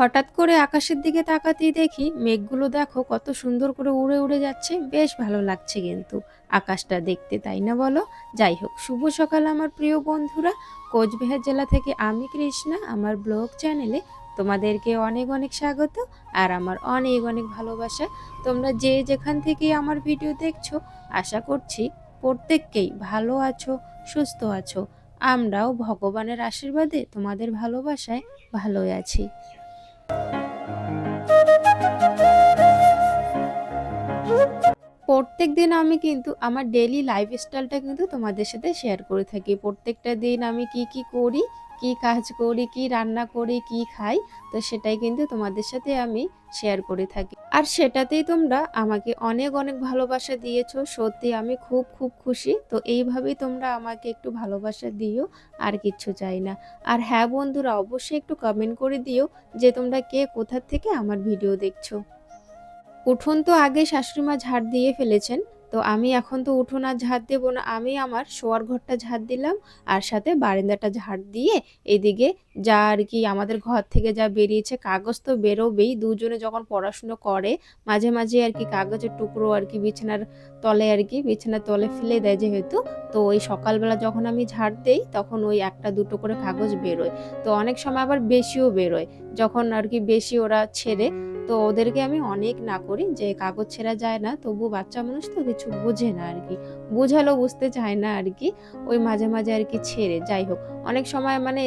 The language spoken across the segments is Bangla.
হঠাৎ করে আকাশের দিকে তাকাতেই দেখি মেঘগুলো দেখো কত সুন্দর করে উড়ে উড়ে যাচ্ছে। বেশ ভালো লাগছে কিন্তু আকাশটা দেখতে, তাই না বলো? যাই হোক, শুভ সকাল আমার প্রিয় বন্ধুরা। কোচবিহার জেলা থেকে আমি কৃষ্ণা, আমার ব্লগ চ্যানেলে তোমাদেরকে অনেক অনেক স্বাগত আর আমার অনেক অনেক ভালোবাসা। তোমরা যে যেখান থেকে আমার ভিডিও দেখছ, আশা করছি প্রত্যেককেই ভালো আছো, সুস্থ আছো। আমরাও ভগবানের আশীর্বাদে তোমাদের ভালোবাসায় ভালোই আছি। প্রত্যেক দিন আমি কিন্তু আমার ডেলি লাইফস্টাইলটা কিন্তু তোমাদের সাথে শেয়ার করে থাকি। প্রত্যেকটা দিন আমি কি কি করি, কি কাজ করি, কি রান্না করি, কি খাই, তো সেটাই কিন্তু তোমাদের সাথে আমি শেয়ার করে থাকি। আর সেটাতেই তোমরা আমাকে অনেক অনেক ভালোবাসা দিয়েছ। সত্যি আমি খুব খুব খুশি। তো এইভাবেই তোমরা আমাকে একটু ভালোবাসা দিও, আর কিচ্ছু চাই না। আর হ্যাঁ বন্ধুরা, অবশ্যই একটু কমেন্ট করে দিও যে তোমরা কে, কোথার থেকে আমার ভিডিও দেখছ। উঠোন তো আগে শাশুড়িমা ঝাড় দিয়ে ফেলেছেন, তো আমি এখন তো উঠোন আর ঝাড় দেবো না। আমি আমার শোয়ার ঘরটা ঝাড় দিলাম, আর সাথে বারান্দাটা ঝাড় দিয়ে এদিকে যা আর কি আমাদের ঘর থেকে যা বেরিয়েছে কাগজ তো বেরোবেই, দুজনে যখন পড়াশুনো করে, মাঝে মাঝে আর কি কাগজের টুকরো আর কি বিছানার তলে আর কি, বিছানার তলে ফেলে দেয় যেহেতু, তো ওই সকালবেলা যখন আমি ঝাড় দেই তখন ওই একটা দুটো করে কাগজ বেরোয়। তো অনেক সময় আবার বেশিও বেরোয়, যখন আর কি বেশি ওরা ছেড়ে তো ওদেরকে আমি অনেক না করি যে কাগজ ছেঁড়া যায় না তবু বাচ্চা মানুষ তো কিছু বোঝে না আর কি। বোঝালো বুঝতে চায় না আর কি, ওই মাঝে মাঝে আর কি ছেড়ে, যাই হোক। অনেক সময় মানে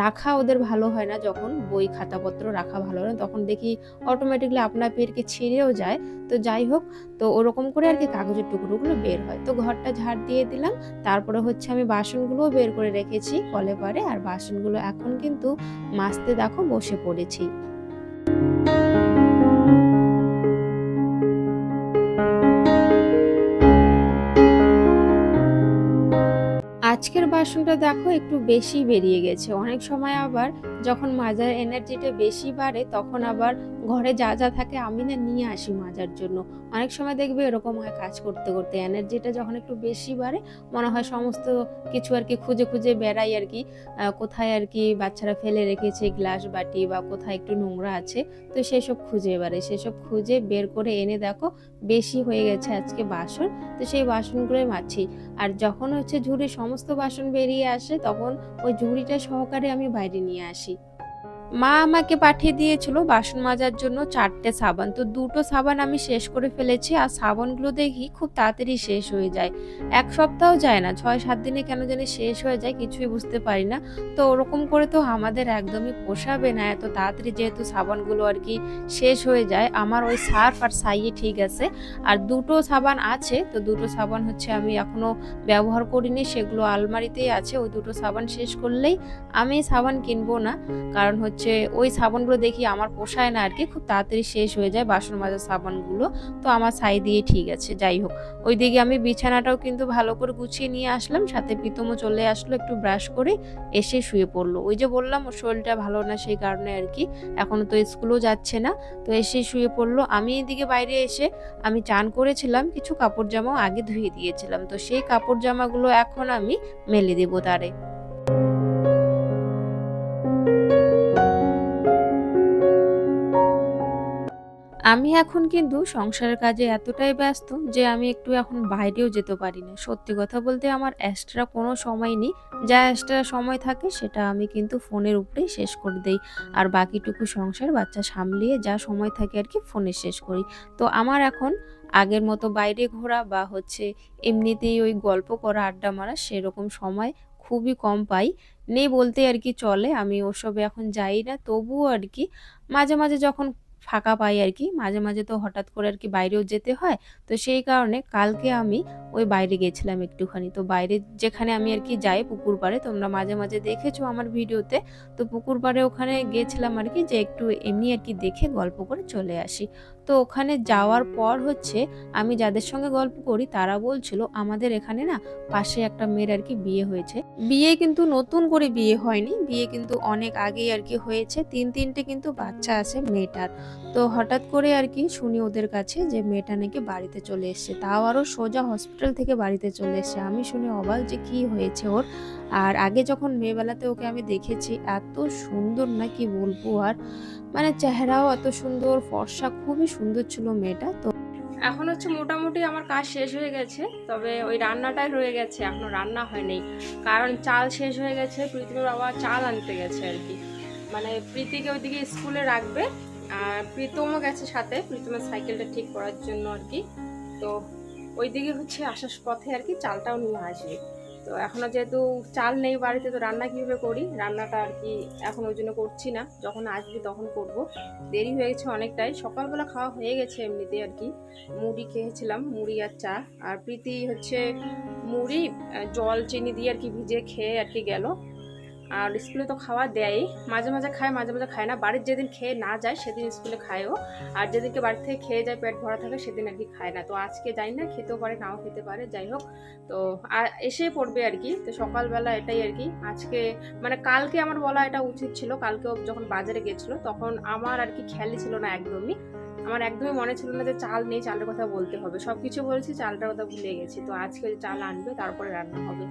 রাখা ওদের ভালো হয় না, যখন বই খাতাপত্র রাখা ভালো হয় না, তখন দেখি অটোমেটিকলি আপনার পেরকে ছিঁড়েও যায়। তো যাই হোক, তো ওরকম করে আর কি কাগজের টুকরোগুলো বের হয়। তো ঘরটা ঝাড় দিয়ে দিলাম, তারপরে হচ্ছে আমি বাসনগুলোও বের করে রেখেছি কলে পারে আর বাসনগুলো এখন কিন্তু মাজতে দেখো বসে পড়েছি। আজকের বাসনটা দেখো একটু বেশি বেরিয়ে গেছে। অনেক সময় আবার যখন মাজার এনার্জিটা বেশি বাড়ে, তখন আবার ঘরে যা যা থাকে আমি না নিয়ে আসি মাজার জন্য। অনেক সময় দেখবে এরকম হয় কাজ করতে করতে এনার্জিটা যখন একটু বেশি বাড়ে, মনে হয় সমস্ত কিছু আর কি খুঁজে খুঁজে বেড়াই আর কি। কোথায় আর কি বাচ্চারা ফেলে রেখেছে গ্লাস বাটি বা কোথায় একটু নোংরা আছে, তো সেসব খুঁজে এবারে সেসব খুঁজে বের করে এনে দেখো বেশি হয়ে গেছে আজকে বাসন, তো সেই বাসনগুলোই মাছি। আর যখন হচ্ছে ঝুড়ি সমস্ত বাসন বেরিয়ে আসে, তখন ওই ঝুড়িটা সহকারে আমি বাইরে নিয়ে আসি। মা আমাকে পাঠিয়ে দিয়েছিল বাসন মাজার জন্য চারটে সাবান। তো দুটো সাবান আমি শেষ করে ফেলেছি আর সাবানগুলো দেখি খুব তাড়াতাড়ি শেষ হয়ে যায়। এক সপ্তাহ যায় না, ছয় সাত দিনে কেন জানি শেষ হয়ে যায় কিছুই বুঝতে পারি না। তো ওরকম করে তো আমাদের একদমই পোষাবে না এত তাড়াতাড়ি যেহেতু সাবানগুলো আর কি শেষ হয়ে যায়। আমার ওই সার্ফ আর সাইয়ে ঠিক আছে। আর দুটো সাবান আছে, তো দুটো সাবান হচ্ছে আমি এখনও ব্যবহার করিনি, সেগুলো আলমারিতেই আছে। ওই দুটো সাবান শেষ করলেই আমি সাবান কিনবো না। কারণ হচ্ছে ওই সাবানগুলো দেখি আমার পোষায় না আর কি খুব তাড়াতাড়ি শেষ হয়ে যায় বাসন মাজার সাবানগুলো। তো আমার সাই দিয়ে ঠিক আছে, যাই হোক। ওইদিকে আমি বিছানাটাও কিন্তু ভালো করে গুছিয়ে নিয়ে আসলাম, সাথে প্রীতমও চলে আসলো একটু ব্রাশ করে, এসে শুয়ে পড়ল। ওই যে বললাম, ওর শরীরটা ভালো না সেই কারণে আর কি এখনও তো স্কুলও যাচ্ছে না। তো এসে শুয়ে পড়ল। আমি এদিকে বাইরে এসে, আমি চান করেছিলাম কিছু কাপড় জামাও আগে ধুয়ে দিয়েছিলাম। তো সেই কাপড় জামাগুলো এখন আমি মেলে দেবো তারে। আমি এখন কিন্তু সংসারের কাজে এতটাই ব্যস্ত যে আমি একটু এখন বাইরেও যেতে পারি না। সত্যি কথা বলতে আমার এক্সট্রা কোনো সময় নেই। যা এক্সট্রা সময় থাকে সেটা আমি কিন্তু ফোনের উপরেই শেষ করে দেই। আর বাকিটুকু সংসার বাচ্চা সামলিয়ে যা সময় থাকে আর কি ফোনে শেষ করি। তো আমার এখন আগের মতো বাইরে ঘোরা বা হচ্ছে এমনিতেই ওই গল্প করা, আড্ডা মারা সেরকম সময় খুবই কম পাই। নেই বলতে আর কি চলে। আমি ওসবে এখন যাই না। তবুও আর কি মাঝে মাঝে যখন ফাঁকা পাই আর কি। মাঝে মাঝে তো হঠাৎ করে আর কি বাইরেও যেতে হয়। তো সেই কারণে কালকে আমি ওই বাইরে গেছিলাম একটুখানি। তো বাইরে যেখানে আমি আর কি যাই পুকুর পাড়ে, তোমরা মাঝে মাঝে দেখেছ আমার ভিডিওতে। তো পুকুর পাড়ে ওখানে গেছিলাম আর কি যে একটু এমনি আর কি দেখে গল্প করে চলে আসি। তো ওখানে যাওয়ার পর হচ্ছে আমি যাদের সঙ্গে গল্প করি, তারা বলছিল আমাদের এখানে না পাশে একটা মেয়ের আর কি বিয়ে হয়েছে। বিয়ে কিন্তু নতুন করে বিয়ে হয়নি, বিয়ে কিন্তু অনেক আগেই আর কি হয়েছে, তিন তিনটে কিন্তু বাচ্চা আছে মেয়েটার। তো হঠাৎ করে আর কি শুনি ওদের কাছে যে মেয়েটা নাকি বাড়িতে চলে এসছে, তাও আরও সোজা হসপিটাল থেকে বাড়িতে চলে এসছে। আমি শুনে অবাক যে কি হয়েছে ওর। আর আগে যখন মেয়েবেলাতে ওকে আমি দেখেছি, এত সুন্দর না কি বলব আর মানে চেহারাও এত সুন্দর, ফর্সা, খুবই সুন্দর ছিল মেয়েটা, তো এখন হচ্ছে মোটামুটি আমার কাজ শেষ হয়ে গেছে, তবে ওই রান্নাটাই রয়ে গেছে, এখনও রান্না হয়নি। কারণ চাল শেষ হয়ে গেছে, প্রীতিমের বাবা চাল আনতে গেছে আর কি। মানে প্রীতিকে ওইদিকে স্কুলে রাখবে, আর প্রীতমও গেছে সাথে, প্রীতমের সাইকেলটা ঠিক করার জন্য আর কি। তো ওইদিকে হচ্ছে আসার পথে আর কি চালটাও নিয়ে আসবে। তো এখনও যেহেতু চাল নেই বাড়িতে, তো রান্না কীভাবে করি? রান্নাটা আর কি এখন ওই জন্য করছি না। যখন আসবি তখন করব। দেরি হয়ে গেছে অনেকটাই। সকালবেলা খাওয়া হয়ে গেছে এমনিতে আর কি। মুড়ি খেয়েছিলাম, মুড়ি আর চা। আর প্রীতি হচ্ছে মুড়ি জল, চিনি দিয়ে আর কি ভিজে খেয়ে আর কি গেল। আর স্কুলে তো খাওয়া দেয় মাঝে মাঝে খায়, মাঝে মাঝে খায় না। বাড়ির যেদিন খেয়ে না যায়, সেদিন স্কুলে খায়ও। আর যেদিনকে বাড়ি থেকে খেয়ে যায়, পেট ভরা থাকে, সেদিন আর কি খায় না। তো আজকে যাই না, খেতেও পারে, নাও খেতে পারে, যাই হোক। তো আর এসে পড়বে আর কি। তো সকালবেলা এটাই আর কি। আজকে মানে কালকে আমার বলা এটা উচিত ছিল, কালকে ও যখন বাজারে গেছিল, তখন আমার আর কি খেয়ালই ছিল না একদমই। আমার একদমই মনে ছিল না যে চাল নেই, চালের কথা বলতে হবে। সব কিছু বলেছি, চালটার কথা ভুলে গেছি। তো আজকে চাল আনবে, তারপরে রান্না হবে।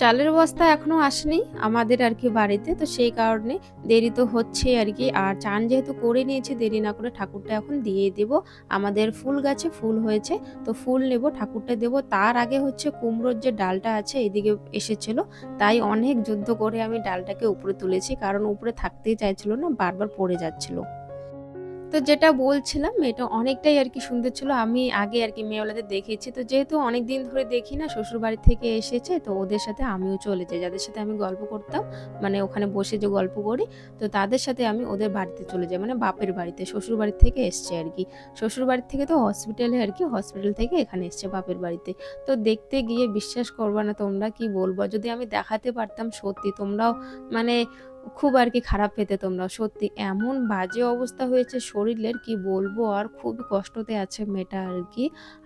চালের বস্তা এখনও আসেনি আমাদের আর কি বাড়িতে, তো সেই কারণে দেরি তো হচ্ছে আর কি। আর চান যেহেতু করে নিয়েছি, দেরি না করে ঠাকুরটা এখন দিয়ে দেব। আমাদের ফুল গাছে ফুল হয়েছে, তো ফুল নেব, ঠাকুরটা দেব। তার আগে হচ্ছে কুমড়োর যে ডালটা আছে এদিকে এসেছিল, তাই অনেক যুদ্ধ করে আমি ডালটাকে উপরে তুলেছি, কারণ উপরে থাকতেই চাইছিল না, বারবার পড়ে যাচ্ছিল। তো যেটা বলছিলাম, এটা অনেকটাই আর কি সুন্দর ছিল। আমি আগে আর কি মেয়েওয়ালাদের দেখেছি তো যেহেতু অনেক দিন ধরে দেখি না শ্বশুর বাড়ি থেকে এসেছে, তো ওদের সাথে আমিও চলে যাই। যাদের সাথে আমি গল্প করতাম মানে ওখানে বসে যে গল্প করি, তো তাদের সাথে আমি ওদের বাড়িতে চলে যাই মানে বাপের বাড়িতে শ্বশুর বাড়ি থেকে এসছে আর কি শ্বশুর বাড়ি থেকে তো হসপিটালে আর কি হসপিটাল থেকে এখানে এসছে বাপের বাড়িতে। তো দেখতে গিয়ে বিশ্বাস করবা না তোমরা, কি বলব? যদি আমি দেখাতে পারতাম, সত্যি তোমরাও মানে খুব আর কি খারাপ পেতে তোমরা। সত্যি, এমন বাজে অবস্থা হয়েছে শরীরের কি বলব আর খুব কষ্টতে আছে মেয়েটা আর কি।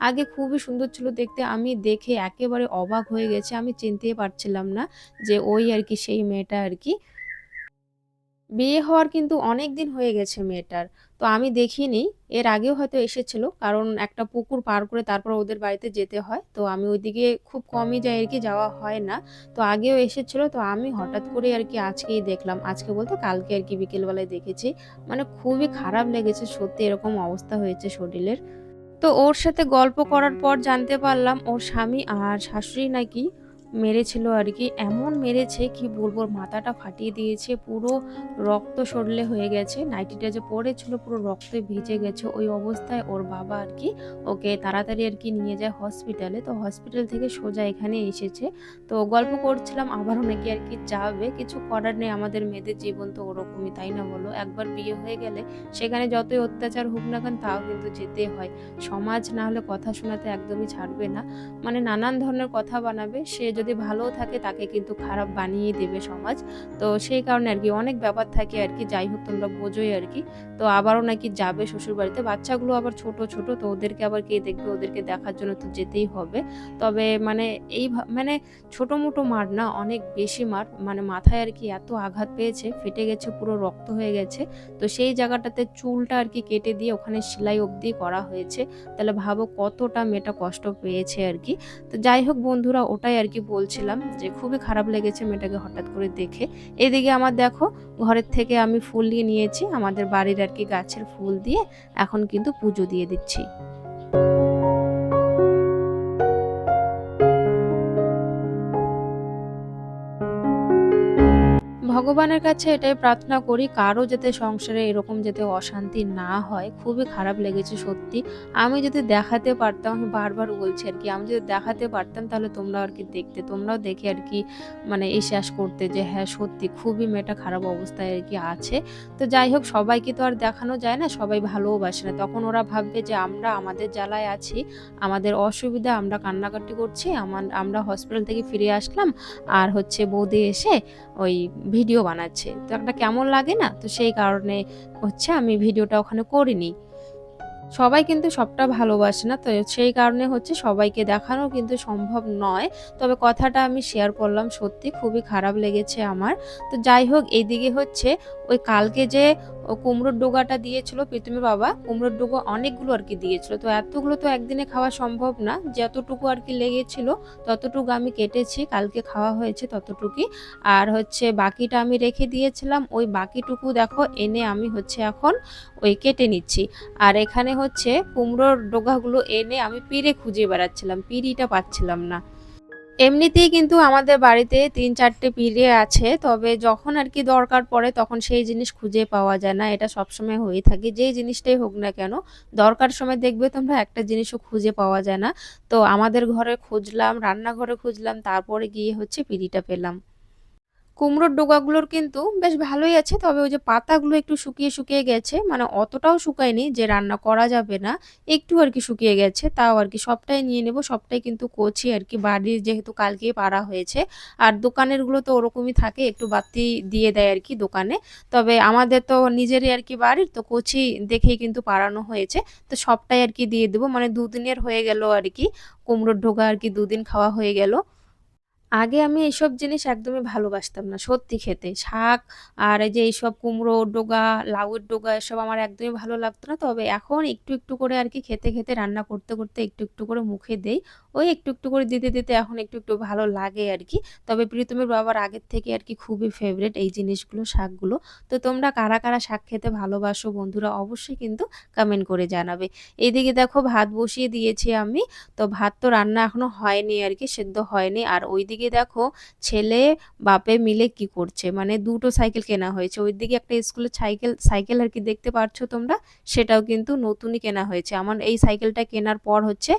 আগে খুবই সুন্দর ছিল দেখতে, আমি দেখে একেবারে অবাক হয়ে গেছে, আমি চিনতেই পারছিলাম না যে ওই আর কি সেই মেয়েটা আর কি। বিয়ে হওয়ার কিন্তু অনেক দিন হয়ে গেছে মেয়েটার। তো আমি দেখিনি, এর আগেও হয়তো এসেছিল, কারণ একটা পুকুর পার করে তারপর ওদের বাড়িতে যেতে হয়, তো আমি ওইদিকে খুব কমই যাই, আর কি যাওয়া হয় না। তো আগেও এসেছিল, তো আমি হঠাৎ করে আর কি আজকেই দেখলাম, আজকে বলতে কালকে আর কি বিকেলবেলায় দেখেছি মানে খুবই খারাপ লেগেছে, সত্যি এরকম অবস্থা হয়েছে শরীরের। তো ওর সাথে গল্প করার পর জানতে পারলাম, ওর স্বামী আর শাশুড়ি নাকি মেরেছিল আর কি। এমন মেরেছে কি বলব, মাথাটা ফাটিয়ে দিয়েছে, পুরো রক্ত সরলে হয়ে গেছে। নাইটিটা যে পড়েছিল, পুরো রক্তে ভিজে গেছে। ওই অবস্থায় ওর বাবা আর কি ওকে তাড়াতাড়ি আর কি নিয়ে যায় হসপিটালে তো হসপিটাল থেকে সোজা এখানে এসেছে। তো গল্প করছিলাম, আবারও নাকি আর কি যাবে। কিছু করার নেই, আমাদের মেয়েদের জীবন তো ওরকমই, তাই না বলো? একবার বিয়ে হয়ে গেলে সেখানে যতই অত্যাচার হোক না কেন তাও কিন্তু যেতে হয়। সমাজ না হলে কথা শোনাতে একদমই ছাড়বে না। মানে নানান ধরনের কথা বানাবে। সে যদি ভালো থাকে তাকে কিন্তু খারাপ বানিয়ে দেবে সমাজ। তো সেই কারণে আর কি অনেক ব্যাপার থাকে আর কি, যাই হোক তোমরা বোঝোই আর কি। তো আবারও নাকি যাবে শ্বশুর বাড়িতে বাচ্চাগুলো আবার ছোট ছোট, তো ওদেরকে আবার কে দেখবে? ওদেরকে দেখার জন্য তো যেতেই হবে। তবে মানে এই মানে ছোট মোটো মার না, অনেক বেশি মার। মানে মাথায় আর কি এত আঘাত পেয়েছে, ফেটে গেছে, পুরো রক্ত হয়ে গেছে। তো সেই জায়গাটাতে চুলটা আর কি কেটে দিয়ে ওখানে সেলাই অবধি করা হয়েছে। তাহলে ভাবো কতটা মেয়েটা কষ্ট পেয়েছে আর কি। তো যাই হোক বন্ধুরা, ওটাই আর কি বলছিলাম যে খুবই খারাপ লেগেছে মেয়েটাকে হঠাৎ করে দেখে। এদিকে আমার দেখো, ঘরের থেকে আমি ফুল নিয়ে নিয়েছি, আমাদের বাড়ির আর কি গাছের ফুল দিয়ে এখন কিন্তু পুজো দিয়ে দিচ্ছি। ভগবানের কাছে এটাই প্রার্থনা করি, কারও যাতে সংসারে এরকম যাতে অশান্তি না হয়, খুবই খারাপ লেগেছে সত্যি। আমি যদি দেখাতে পারতাম, আমি বারবার বলছি আর কি, আমি যদি দেখাতে পারতাম তাহলে তোমরা আর কি দেখতে, তোমরাও দেখে আর কি মানে এই শেষ করতে যে হ্যাঁ সত্যি খুবই মেয়েটা খারাপ অবস্থায় আর কি আছে। তো যাই হোক, সবাইকে তো আর দেখানো যায় না, সবাই ভালোবাসে না। তখন ওরা ভাববে যে আমরা আমাদের জ্বালায় আছি, আমাদের অসুবিধা, আমরা কান্নাকাটি করছি, আমার, আমরা হসপিটাল থেকে ফিরে আসলাম, আর হচ্ছে বৌদি এসে ওই ভিডিও বানাচ্ছে। তো একটা কেমন লাগে না? তো সেই কারণে হচ্ছে আমি ভিডিওটা ওখানে করিনি। সবাই কিন্তু সবটা ভালোবাসে না। তো সেই কারণে হচ্ছে সবাইকে দেখানো কিন্তু সম্ভব নয়। তবে কথাটা আমি শেয়ার করলাম সত্যি খুবই খারাপ লেগেছে আমার। তো যাই হোক এইদিকে হচ্ছে ওই কালকে যে ও কুমড়োর ডোগাটা দিয়েছিল প্রীতমের বাবা, কুমড়োর ডোগা অনেকগুলো আর কি দিয়েছিল। তো এতগুলো তো একদিনে খাওয়া সম্ভব না। যতটুকু আর কি লেগেছিল ততটুকু আমি কেটেছি। কালকে খাওয়া হয়েছে ততটুকুই। আর হচ্ছে বাকিটা আমি রেখে দিয়েছিলাম। ওই বাকিটুকু দেখো এনে আমি হচ্ছে এখন ওই কেটে নিচ্ছি। আর এখানে হচ্ছে কুমড়োর ডোগাগুলো এনে আমি পিঁড়ে খুঁজে বেড়াচ্ছিলাম। পিঁড়িটা পাচ্ছিলাম না। এমনিতেই কিন্তু আমাদের বাড়িতে ৩-৪ টে পিঁড়ে আছে। তবে যখন আর কি দরকার পড়ে তখন সেই জিনিস খুঁজে পাওয়া যায় না। এটা সবসময় হয়ে থাকে। যেই জিনিসটাই হোক না কেন, দরকার সময় দেখবে তোমরা একটা জিনিসও খুঁজে পাওয়া যায় না। তো আমাদের ঘরে খুঁজলাম, রান্নাঘরে খুঁজলাম, তারপরে গিয়ে হচ্ছে পিঁড়িটা পেলাম। কুমড়োর ডোগাগুলোর কিন্তু বেশ ভালোই আছে। তবে ওই যে পাতাগুলো একটু শুকিয়ে, শুকিয়ে গেছে। মানে অতটাও শুকায়নি যে রান্না করা যাবে না। একটু আর কি শুকিয়ে গেছে। তাও আর কি সবটাই নিয়ে নেব। সবটাই কিন্তু কচি আর কি বাড়ির যেহেতু কালকেই পাড়া হয়েছে। আর দোকানেরগুলো তো ওরকমই থাকে। একটু বাতি দিয়ে দেয় আর কি দোকানে। তবে আমাদের তো নিজেরই আর কি বাড়ির তো কচি দেখেই কিন্তু পাড়ানো হয়েছে। তো সবটাই আর কি দিয়ে দেবো মানে দুদিনের হয়ে গেল আর কি কুমড়োর ঢোকা আর কি দুদিন খাওয়া হয়ে গেল। আগে আমি এইসব জিনিস একদমই ভালোবাসতাম না সত্যি খেতে। শাক আর এই যে এইসব কুমড়ো ডোগা, লাউয়ের ডোগা এসব আমার একদমই ভালো লাগতো না। তবে এখন একটু, একটু করে আর কি খেতে, খেতে রান্না করতে, করতে একটু, একটু করে মুখে দেই। ওই একটু, একটু করে দিতে, দিতে এখন একটু, একটু ভালো লাগে আর কি তবে প্রীতমের বাবার আগের থেকে আর কি খুবই ফেভারিট এই জিনিসগুলো, শাকগুলো। তো তোমরা কারা, কারা শাক খেতে ভালোবাসো বন্ধুরা অবশ্যই কিন্তু কমেন্ট করে জানাবে। এইদিকে দেখো ভাত বসিয়ে দিয়েছি আমি। তো ভাত তো রান্না এখনও হয়নি আর কি সেদ্ধ হয়নি। আর ওইদিকে দেখো ছেলে বাপে মিলে কি করছে। মানে দুটো সাইকেল কেনা হয়েছে। ওইদিকে একটা স্কুলের সাইকেল সাইকেল আর কি দেখতে পাচ্ছ তোমরা। সেটাও কিন্তু নতুনই কেনা হয়েছে। আমার এই সাইকেলটা কেনার পর হচ্ছে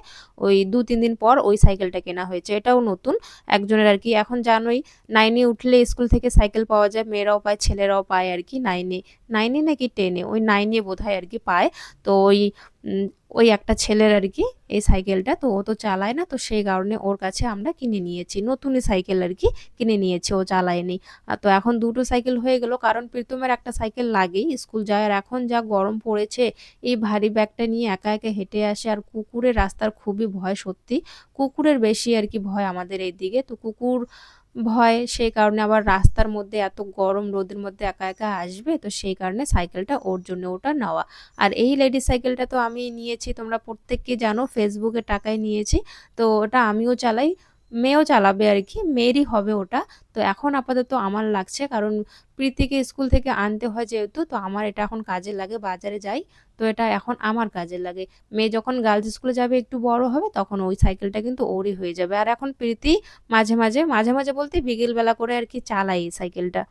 ওই ২-৩ দিন পর ওই সাইকেলটা কেনা হয়েছে। এটাও নতুন। একজনের আর কি এখন জানোই 9 এ উঠলে স্কুল থেকে সাইকেল পাওয়া যায়। মেয়েরাও পায়, ছেলেরাও পায় আর কি নাইনে নাইনে নাকি 10 এ? ওই 9 এ আর কি পায়। তো ওই ওই একটা ছেলের আর কি এই সাইকেলটা। তো ও তো চালায় না। তো সেই কারণে ওর কাছে আমরা কিনে নিয়েছি। নতুনই সাইকেল আর কি কিনে নিয়েছি। ও চালায়নি। তো এখন দুটো সাইকেল হয়ে গেল। কারণ প্রীতমের একটা সাইকেল লাগেই স্কুল যায়। আর এখন যা গরম পড়েছে এই ভারী ব্যাগটা নিয়ে একা, একা হেঁটে আসে। আর কুকুরের রাস্তার খুবই ভয় সত্যি। কুকুরের বেশি আর কি ভয় আমাদের এই দিকে তো কুকুর ভয় সেই কারণে আবার রাস্তার মধ্যে এত গরম রোদের মধ্যে একা, একা আসবে। তো সেই কারণে সাইকেলটা ওর জন্য ওটা নেওয়া। আর এই লেডিস সাইকেলটা তো আমি নিয়েছি তোমরা প্রত্যেককে জানো ফেসবুকে টাকায় নিয়েছি। তো ওটা আমিও চালাই। মেয়েও চালাবে আর কি মেয়েরই হবে ওটা। তো এখন আপাতত আমার লাগছে। কারণ প্রীতিকে স্কুল থেকে আনতে হয় যেহেতু তো আমার এটা এখন কাজে লাগে। বাজারে যাই। তো এটা এখন আমার কাজে লাগে। মেয়ে যখন গার্লস স্কুলে যাবে একটু বড় হবে তখন ওই সাইকেলটা কিন্তু ওরই হয়ে যাবে। আর এখন প্রীতি মাঝে, মাঝে, মাঝে, মাঝে বলতে বিকেলবেলা করে আরকি চালায় এই সাইকেলটা।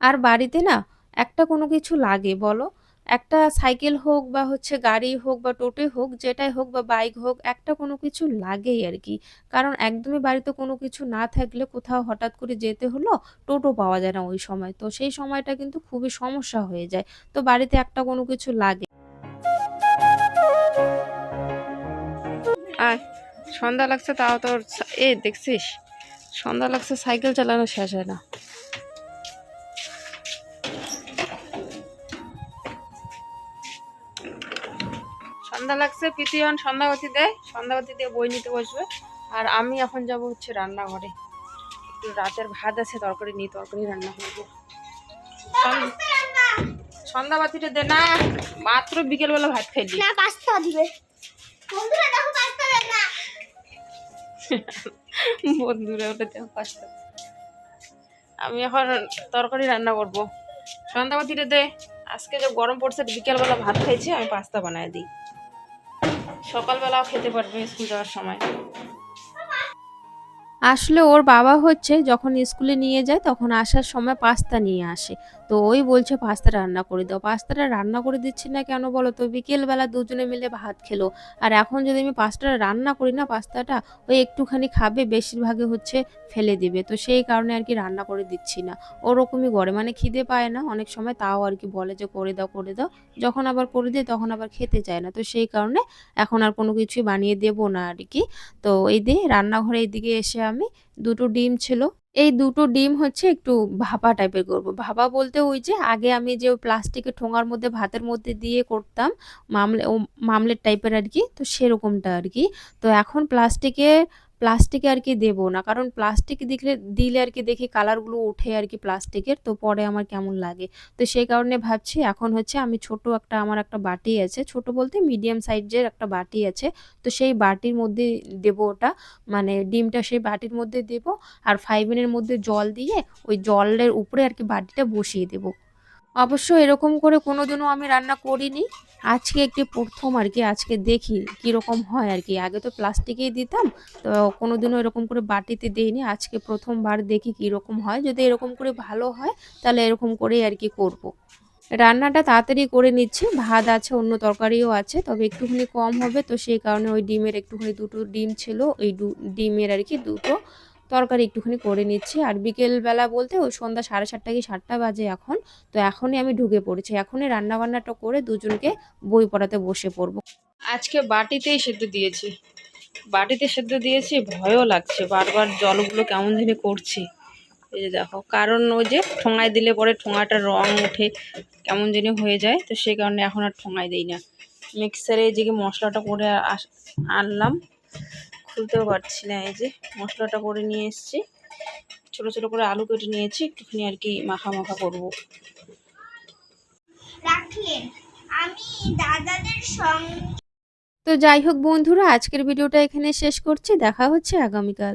আর বাড়িতে না একটা কোনো কিছু লাগে বলো? একটা সাইকেল হোক বা হচ্ছে গাড়ি হোক বা টোটোই হোক, যেটাই হোক বা বাইক হোক, একটা কোনো কিছু লাগেই আর কি কারণ একদমই বাড়িতে কোনো কিছু না থাকলে কোথাও হঠাৎ করে যেতে হলো, টোটো পাওয়া যায় না ওই সময়। তো সেই সময়টা কিন্তু খুবই সমস্যা হয়ে যায়। তো বাড়িতে একটা কোনো কিছু লাগে। সন্ধ্যা লাগছে তাও তোর এ দেখছিস? সন্ধ্যা লাগছে সাইকেল চালানো শেষ হয় না। সন্ধ্যা লাগছে প্রীতিয়ন সন্ধ্যাবাতি দেয় সন্ধ্যাবাতি দিয়ে বই নিতে বসবে। আর আমি এখন যাব হচ্ছে রান্নাঘরে। একটু রাতের ভাত আছে তরকারি নিয়ে তরকারি রান্না করব সন্ধ্যাবাতিটা দে না মাত্র বিকেলবেলা ভাত খাইলি। না পাস্তা দিবে। বন্ধুরা দেখো পাস্তা না। বন্ধুরা ওটা দেওয়া পাঁচটা। আমি এখন তরকারি রান্না করব। সন্ধ্যাবাতিটা দে আজকে যে গরম পড়ছে বিকেলবেলা ভাত খাইছি আমি পাস্তা বানায় দিই। সকালবেলাও খেতে পারবে স্কুল যাওয়ার সময়। আসলে ওর বাবা হচ্ছে যখন স্কুলে নিয়ে যায় তখন আসার সময় পাস্তা নিয়ে আসে। তো ওই বলছে, পাস্তা রান্না করে দাও। পাস্তাটা রান্না করে দিচ্ছি না কেন বলো তো? বিকেলবেলা দুজনে মিলে ভাত খেলো। আর এখন যদি আমি পাস্তাটা রান্না করি না, পাস্তাটা ওই একটুখানি খাবে বেশিরভাগে হচ্ছে ফেলে দিবে। তো সেই কারণে আর কি রান্না করে দিচ্ছি না। ওরকমই করে। মানে খিদে পায় না। অনেক সময় তাও আর কি বলে যে, করে দাও করে দাও। যখন আবার করে দিই তখন আবার খেতে চায় না। তো সেই কারণে এখন আর কোনো কিছুই বানিয়ে দেবো না আর কি। তো এই দিয়ে রান্নাঘরে এইদিকে এসে আমি আমি দুটো ডিম ছিল। এই দুটো ডিম হচ্ছে একটু ভাপা টাইপের করব। ভাপা বলতে ওই যে আগে আমি যে প্লাস্টিকের ঠোঙার মধ্যে, ভাতের মধ্যে দিয়ে করতাম, মামলে, ও মামলেট টাইপের আর কি, তো সেরকমটা আর কি। তো এখন প্লাস্টিকে প্লাস্টিকে আর কি দেবো না। কারণ প্লাস্টিক দিলে দিলে আর কি দেখি কালারগুলো ওঠে আর কি প্লাস্টিকের, তো পরে আমার কেমন লাগে। তো সেই কারণে ভাবছি এখন হচ্ছে আমি ছোট একটা, আমার একটা বাটি আছে, ছোট বলতে মিডিয়াম সাইজের একটা বাটি আছে, তো সেই বাটির মধ্যে দেবো ওটা। মানে ডিমটা সেই বাটির মধ্যে দেবো, আর ফাইবিনের মধ্যে জল দিয়ে ওই জলের উপরে আর কি বাটিটা বসিয়ে দেবো। অবশ্য এরকম করে কোনোদিনও আমি রান্না করিনি। আজকে একটি প্রথম আর কি, আজকে দেখি কীরকম হয় আর কি। আগে তো প্লাস্টিকেই দিতাম, তো কোনোদিনও এরকম করে বাটিতে দিইনি। আজকে প্রথমবার দেখি কীরকম হয়। যদি এরকম করে ভালো হয়, তাহলে এরকম করেই আর কি করব। রান্নাটা তাড়াতাড়ি করে নিচ্ছি। ভাত আছে, অন্য তরকারিও আছে, তবে একটুখানি কম হবে। তো সেই কারণে ওই ডিমের একটুখানি দুটো ডিম ছিল, ওই ডিমের আর কি দুটো। তরকারি একটুখানি করে নিচ্ছি। আর বিকেলবেলা বলতে ওই সন্ধ্যা সাড়ে সাতটা কি সাতটা বাজে এখন। তো এখনই আমি ঢুকে পড়েছি। এখনই রান্না বান্নাটা করে দুজনকে বই পড়াতে বসে পড়ব। আজকে বাটিতেই সেদ্ধ দিয়েছি। বাটিতে সেদ্ধ দিয়েছি, ভয়ও লাগছে। বারবার জলগুলো কেমন জানি করছি। এই যে দেখো, কারণ ওই যে ঠোঙায় দিলে পরে ঠোঙাটার রং ওঠে, কেমন জানি হয়ে যায়। তো সেই কারণে এখন আর ঠোঙায় দিই না। মিক্সারে যে মশলাটা করে আনলাম। খুলতেও পারছি না। এই যে মশলাটা করে নিয়ে এসছি। ছোটো ছোটো করে আলু কেটে নিয়েছি। একটুখানি আর কি মাখা মাখা করব। আমি দাদাদের সঙ্গে তো যাই হোক বন্ধুরা আজকের ভিডিওটা এখানে শেষ করছি। দেখা হচ্ছে আগামীকাল।